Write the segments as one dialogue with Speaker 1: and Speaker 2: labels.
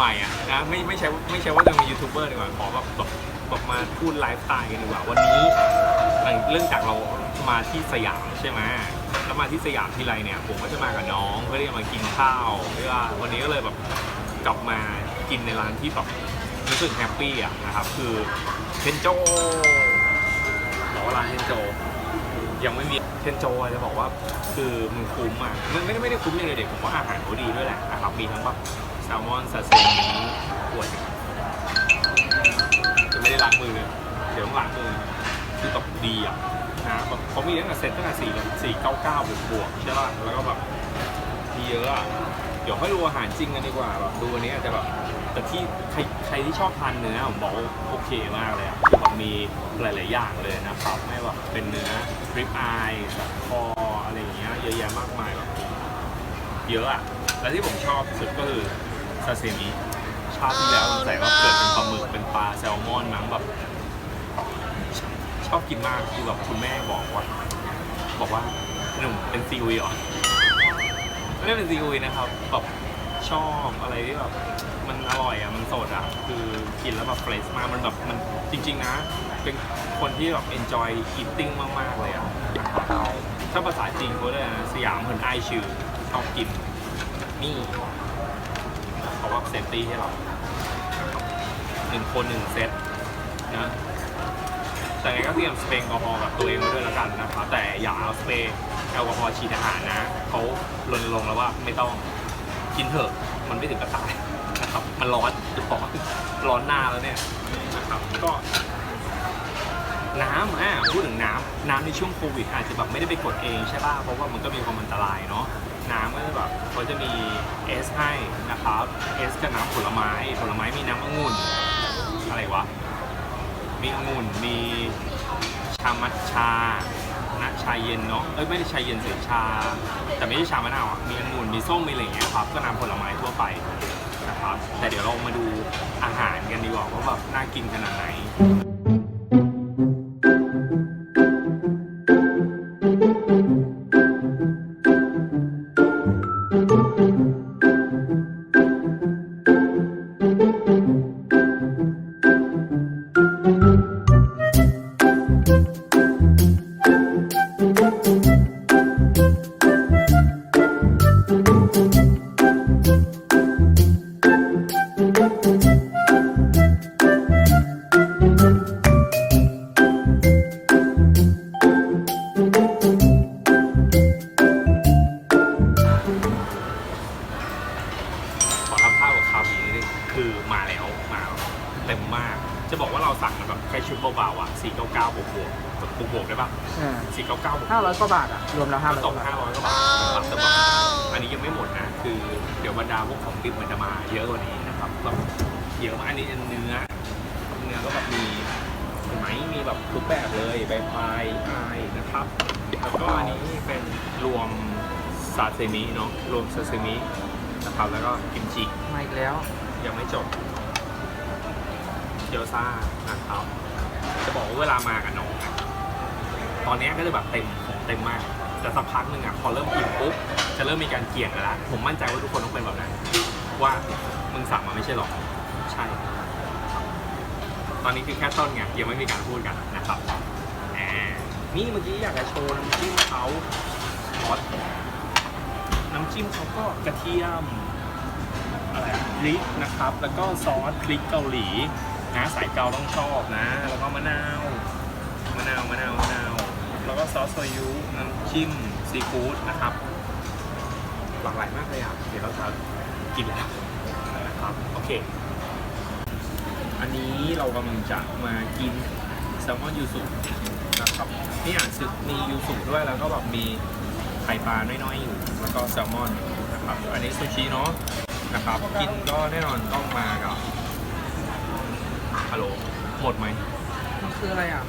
Speaker 1: ใหม่อะนะไม่ไม่ใช่ไม่ใช่ว่าจะเป็นยูทูบเบอร์ดีกว่าขอแบบแบบแบบมาพูดไลฟ์สไตล์กันดีกว่าวันนี้เรื่องจากเรามาที่สยามใช่ไหมแล้วมาที่สยามที่ไรเนี่ยผมก็จะมากับน้องเพื่อที่จะมากินข้าวเพื่อวันนี้ก็เลยแบบกลับมากินในร้านที่แบบรู้สึกแฮปปี้อะนะครับคือเทนโจบอกว่าร้านเทนโจยังไม่มีเทนโจจะบอกว่าคือมันคุ้มอะมันไม่ได้ไม่ได้คุ้มอย่างเดียวเด็กผมว่าอาหารเขาดีด้วยแหละนะครับมีทั้งแบบ ซลมอนซาซิมิขวดจะไม่ได้ล้างมือเลยเดี๋ยวต้องล้างมือคือแบบดีอะนะแบบเขามีตั้งแต่เซ็ตตั้งแต่สี่สี่เก้าเก้าบวกบวกใช่ป่ะแล้วก็แบบมีเยอะอะเดี๋ยวค่อยดูอาหารจริงกันดีกว่าแบบดูอันนี้อาจจะแบบแต่ที่ใครใครที่ชอบทานเนื้อผมบอกโอเคมากเลยอะคือแบบมีหลาย ๆ อย่างเลยนะครับไม่ว่าเป็นเนื้อริบอายสันคออะไรอย่างเงี้ยเยอะแยะมากมายแบบเยอะอะ และที่ผมชอบสุดก็คือ ซาซิมิชาติที่แล้วสงสัยว่าเกิดเป็นปลาหมึกเป็นปลาแซลมอนมั้งแบบชอบกินมากคือแบบคุณแม่บอกว่า บอกว่าหนุ่มเป็นซีอุยเหรอไม่ได้เป็นซีอุยนะครับแบบชอบอะไรที่แบบมันอร่อยอะมันสดอะคือกินแล้วแบบเฟรชมากมันแบบมันจริง ๆ นะ เป็นคนที่แบบ enjoy eating มากๆเลยอะถ้าภาษาจีนเขาเลยกนะสยามเหมือนไอชื่อชอบกินนี่ ว่าเซนตี้ให้เราหนึ่งคนหนึ่งเซตนะแต่ไงก็เตรียมสเปรย์แอลกอฮอล์กับตัวเองไว้ด้วยแล้วกันนะครับแต่อย่าเอาสเปรย์แอลกอฮอล์ฉีดอาหารนะเขารณรงแล้วว่าไม่ต้องกินเถอะมันไม่ถึงกระตายนะครับมันร้อนร้อนร้อนหน้าแล้วเนี่ยนะครับก็น้ำอะพูดถึงน้ำน้ำในช่วงโควิดอาจจะแบบไม่ได้ไปกดเองใช่ป่ะเพราะว่ามันก็มีความอันตรายเนาะ น้ำก็จะแบบเขาจะมีเอสให้นะครับเอสกับน้ำผลไม้ ผลไม้มีน้ำองุ่น อะไรวะ มีองุ่น มีชามัทชานะชาเย็นเนาะ เอ้ยไม่ได้ชาเย็นสิชา แต่ไม่ใช่ชามะนาวอะ มีองุ่น มีส้ม มีอะไรอย่างเงี้ยครับ ก็น้ำผลไม้ทั่วไปนะครับ แต่เดี๋ยวเรามาดูอาหารกันดีกว่าว่าแบบน่ากินขนาดไหน ชุดเบาๆอะ499บวกบวกบวกบวกได้ปะ499บวก
Speaker 2: ห้าร้อยกว่าบาทอะรวมแล้วห้า
Speaker 1: ก็
Speaker 2: ร้อย
Speaker 1: ต
Speaker 2: ก
Speaker 1: ก
Speaker 2: ว่าบาท
Speaker 1: 500กว่าบาทนะครับแต่ว่าอันนี้ยังไม่หมดนะ คือเดี๋ยวบรรดาพวกของดิบมันจะมาเยอะกว่านี้นะครับแบบเยอะมากอันนี้เนื้อ เนื้อก็แบบมีเห็นไหมมีแบบทุกแบบเลยใบพายอายนะครับ แล้วก็อันนี้เป็นรวมซาซิมิเนาะ รวมซาซิมินะครับ แล้วก็กิมจิ
Speaker 2: มาอีกแล้ว
Speaker 1: ยังไม่จบเกียวซ่านะครับ จะบอกว่าเวลามากับน้องอะตอนนี้ก็จะแบบเต็มของเต็มมาก แต่สักพักหนึ่งอะพอเริ่มอิ่มปุ๊บจะเริ่มมีการเกี่ยงกันละผมมั่นใจว่าทุกคนต้องเป็นแบบนั้น ว่ามึงสั่งมาไม่ใช่หรอกใช่ ตอนนี้คือแค่ต้นไงยังไม่มีการพูดกันนะครับนี่เมื่อกี้อยากจะโชว์น้ำจิ้มเขาซอสน้ำจิ้มเขาก็กระเทียมอะไรอะพริกนะครับ แล้วก็ซอสพริกเกาหลี นะสายเกาต้องชอบนะ แล้วก็มะนาวมะนาวมะนาวมะนาว แล้วก็ซอสโซยุน้ำจิ้มซีฟู้ดนะครับหลากหลายมากเลยอะเดี๋ยวเราจะกินแล้วนะครับโอเค อันนี้เรากำลังจะมากินแซลมอนยูสุนะครับนี่อ่านสึกมียูสุด้วยแล้วก็แบบมีไข่ปลาน้อยๆอยู่แล้วก็แซลมอนนะครับอันนี้ซูชิเนาะนะครับกินก็แน่นอนต้องมากับ ฮัลโหลหมดไหม
Speaker 2: มันคืออะไรอะ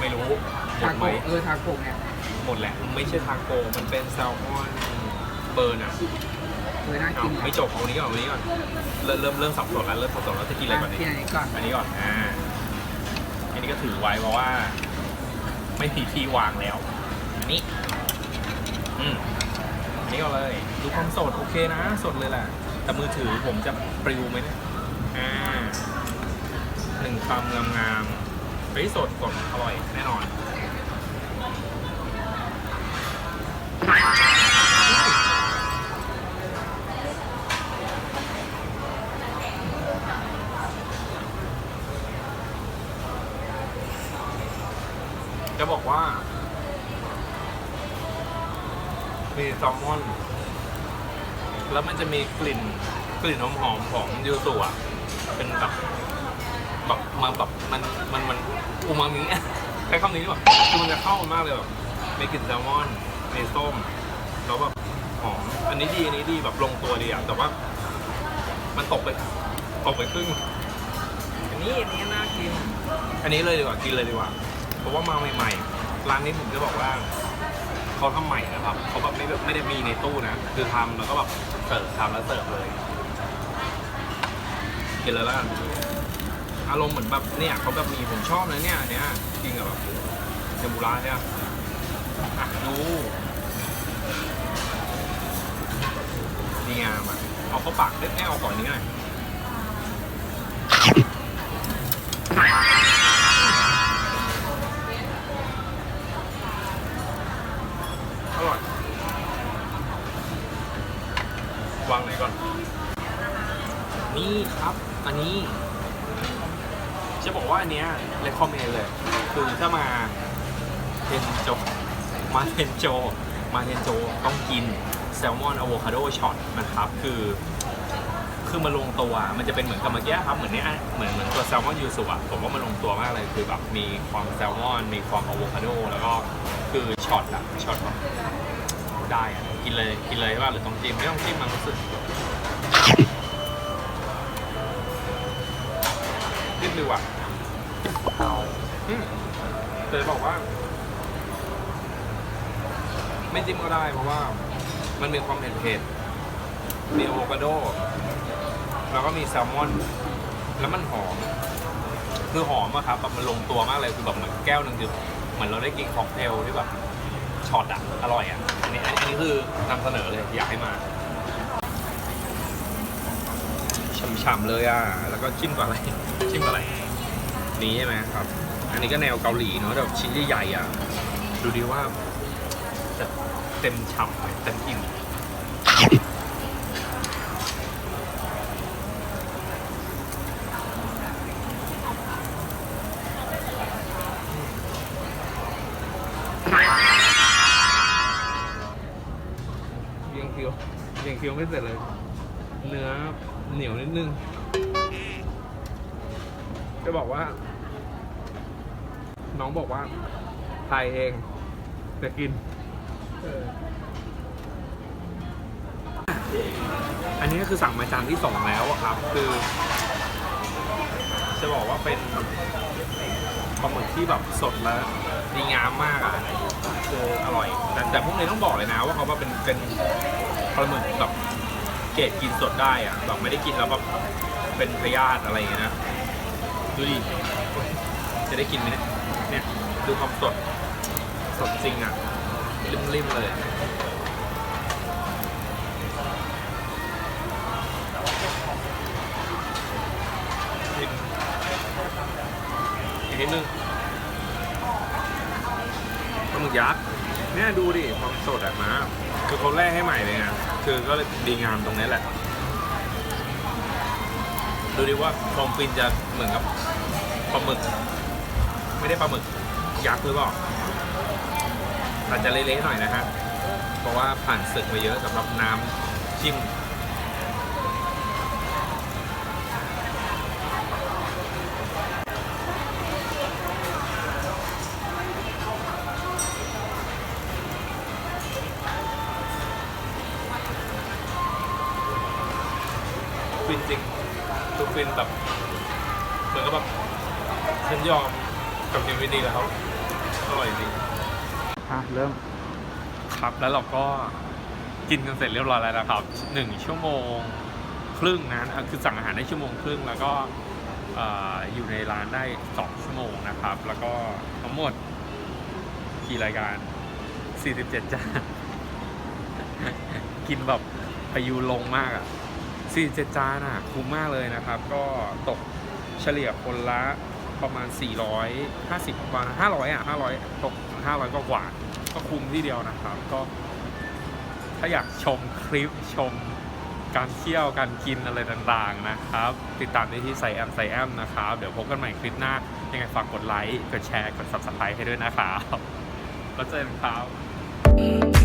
Speaker 1: ไม่รู้ หม
Speaker 2: ทา
Speaker 1: ดไห
Speaker 2: โก
Speaker 1: มะ
Speaker 2: เออทาโกะเนี่ย
Speaker 1: หมดแหละ ไม่ใช่ทาโกมันเป็นแซลมอนเบิร์นอะ
Speaker 2: เออน่า
Speaker 1: เอา
Speaker 2: กิน
Speaker 1: ไม่จบเอาอันนี้ก่อนเอาอันนี้ก่อน เริ่มเริ่มเริ่มสับสนแล้วเริ่มสับสนแล้วจะกินอะไรก่อนดี
Speaker 2: กินอันนี้ก่อน
Speaker 1: อันนี้ก่อน อ่า อันนี้ก็ถือไว้เพราะว่า ไม่มีที่วางแล้ว อันนี้ อืมอันนี้ก็เลย ดูความสดโอเคนะ สดเลยแหละ แต่มือถือผมจะปลิวไหมเนี่ย อ่า หนึ่งคำงามๆเฮ้ยสดสดอร่อยแน่นอนจะบอกว่า มีแซลมอน แล้วมันจะมีกลิ่น กลิ่นหอมๆของยูสุอะ เป็นแบบ แบบมาแบบมันมันมันอูมามิใช้คำนี้ดีกว่าคือมันจะเข้ามากเลยแบบมีกลิ่นแซลมอนมีส้มแล้วแบบหอมอันนี้ดีอันนี้ดีแบบลงตัวดีอะแต่ว่า มันตกไปตกไปครึ่งอันนี้อันนี้น่ากินอันนี้เลยดีกว่ากินเลยดีกว่าเพราะว่ามาใหม่ๆร้านนี้ผมจะบอกว่าเขาทำใหม่นะครับเขาแบบไม่ได้ไม่ได้มีในตู้นะคือทำแล้วก็แบบเสิร์ฟทำแล้วเสิร์ฟเลยกินเลยแล้วกัน อารมณ์เหมือนแบบเนี่ยเขาแบบมีผมชอบนะเนี่ยอันเนี้ยกินกับแบบเทมปุระเนี่ยอะดูนี่งามอะเอาเข้าปากเล็กแเอาก่อนนี้หน่อยอร่อยวางไหนก่อน นี่ครับ อันนี้ จะบอกว่าอันเนี้ยเลคอมเมนเลย คือถ้ามาเทนโจ มาเทนโจ มาเทนโจต้องกินแซลมอนอะโวคาโดช็อตนะครับ คือ คือมาลงตัว มันจะเป็นเหมือนกับเมื่อกี้ครับ เหมือนเนี้ยเหมือนเหมือนตัวแซลมอนยูสุอะผมว่ามันลงตัวมากเลย คือแบบมีความแซลมอน มีความอะโวคาโด แล้วก็คือช็อตอะช็อตแบบได้อะกินเลย กินเลยว่าหรือต้องจิ้มไม่ต้องจิ้มมันรู้สึก นิดดูอะอืมแต่จะบอกว่า ไม่จิ้มก็ได้เพราะว่า มันมีความเผ็ดเผ็ดๆมีอะโวคาโด แล้วก็มีแซลมอน แล้วมันหอม คือหอมอะครับแบบมันลงตัวมากเลยคือแบบเหมือนแก้วหนึ่งคือเหมือนเราได้กินค็อกเทลที่แบบช็อตอะอร่อยอะอันนี้อันนี้คือนำเสนอเลยอยากให้มาฉ่ำๆเลยอะ แล้วก็จิ้มกับอะไร จิ้มอะไร นี้ใช่ไหมครับ อันนี้ก็แนวเกาหลีเนาะแบบชิ้นใหญ่ๆอะ ดูดีว่าจะเต็มฉ่ำไหมเต็มอิ่มเรียงคิวเรียงคิวไม่เสร็จเลย เนื้อเหนียวนิดนึง จะบอกว่า น้องบอกว่าทายเองแต่กินอันนี้ก็คือสั่งมาจานที่สองแล้วอะครับ คือ จะบอกว่าเป็นปลาหมึกที่แบบสดและดีงามมากอะคืออร่อย แต่แต่พวกนี้ต้องบอกเลยนะ ว่าเขาว่าเป็นเป็นปลาหมึกแบบเกรดกินสดได้อะแบบไม่ได้กินแล้วแบบเป็นพยาธิอะไรอย่างเงี้ยนะ ดูดิ จะได้กินไหมเนี่ยเนี่ย ดูความสด สดจริงอะ ริมๆเลยนอีกนิดนึงปลาหมึกยักษ์เนี่ยดูดิ ความสดอะมาคือเขาแร่ให้ใหม่เลยไงคือก็เลยดีงามตรงนี้แหละ ดูดิว่าฟองฟินจะเหมือนกับปลาหมึก ไม่ได้ปลาหมึกยักษ์หรือเปล่าอาจจะเละๆหน่อยนะฮะเพราะว่าผ่านศึกมาเยอะสำหรับน้ำจิ้ม ทุกฟินแบบเหมือนกับแบบฉันยอมกับชีวิตนี้แล้วอร่อยจริง
Speaker 2: อะเริ่ม
Speaker 1: ครับแล้วเราก็กินกันเสร็จเรียบร้อยแล้วนะครับหนึ่งชั่วโมงครึ่งนะอะคือสั่งอาหารได้ชั่วโมงครึ่งแล้วก็เอ่ออยู่ในร้านได้สองชั่วโมงนะครับ แล้วก็ทั้งหมดกี่รายการ 47จานกินแบบอายุลงมากอะ สี่เจ็ดจานอะคุ้มมากเลยนะครับ ก็ตกเฉลี่ยคนละประมาณ 450ประมาณ500 อะ 500 ตก 500ก็กว่า ก็คุ้มที่เดียวนะครับ ก็ ถ้าอยากชมคลิปชมการเที่ยวการกินอะไรต่างๆนะครับ ติดตามได้ที่ใส่แอมใส่แอมนะครับ เดี๋ยวพบกันใหม่คลิปหน้า ยังไงฝากกดไลค์ กดแชร์ กด subscribe ให้ด้วยนะครับแล้วเจอกันครับ